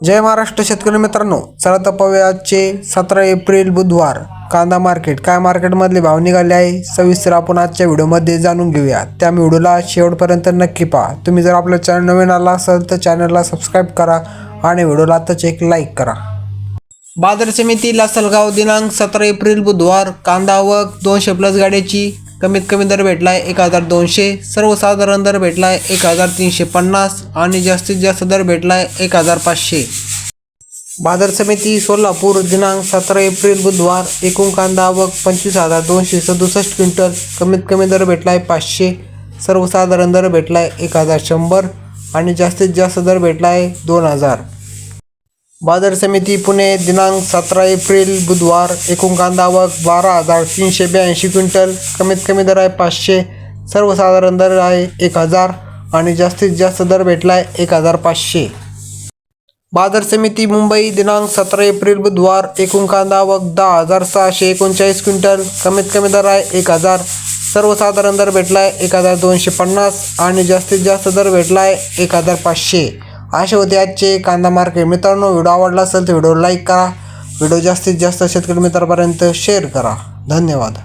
जय महाराष्ट्र शेतकरी मित्रांनो चला तर आजचे सतरा एप्रिल बुधवार कांदा मार्केट काय मार्केटमधले भाव निघाले आहे सविस्तर आपण आजच्या व्हिडिओमध्ये जाणून घेऊया. त्या व्हिडिओला शेवटपर्यंत नक्की पहा. तुम्ही जर आपलं चॅनल नवीन आला असाल तर चॅनलला सबस्क्राईब करा आणि व्हिडिओला आताच एक लाईक करा. बाजार समिती लासलगाव दिनांक सतरा एप्रिल बुधवार कांदा आवक दोनशे प्लस गाड्याची कमीत कमी दर भेटला आहे एक हजार दोनशे सर्वसाधारण दर भेटला आहे एक हजार तीनशे पन्नास आणि जास्तीत जास्त दर भेटला आहे एक हजार पाचशे. बाजार समिती सोलापूर दिनांक सतरा एप्रिल बुधवार एकूण कांदा आवक पंचवीस हजार दोनशे सदुसष्ट क्विंटल कमीत कमी दर भेटला आहे पाचशे सर्वसाधारण दर भेटला आहे एक हजार शंभर आणि जास्तीत जास्त दर भेटला आहे दोन हजार. बाजार समिती पुणे दिनांक सतरा एप्रिल बुधवार एकूण कांदा आवक बारा हजार तीनशे ब्याऐंशी क्विंटल कमीत कमी दर आहे पाचशे सर्वसाधारण दर आहे एक हजार आणि जास्तीत जास्त दर भेटला आहे एक हजार पाचशे. बाजार समिती मुंबई दिनांक सतरा एप्रिल बुधवार एकूण कांदा आवक दहा हजार सहाशे एकोणचाळीस क्विंटल कमीत कमी दर आहे एक हजार सर्वसाधारण दर भेटला आहे एक हजार दोनशे पन्नास आणि जास्तीत जास्त दर भेटला आहे एक हजार पाचशे. असे होते आजचे कांदा मार्केट मित्रांनो व्हिडिओ आवडला असेल तर व्हिडिओ लाईक करा. व्हिडिओ जास्तीत जास्त शेतकरी मित्रापर्यंत शेअर करा. धन्यवाद.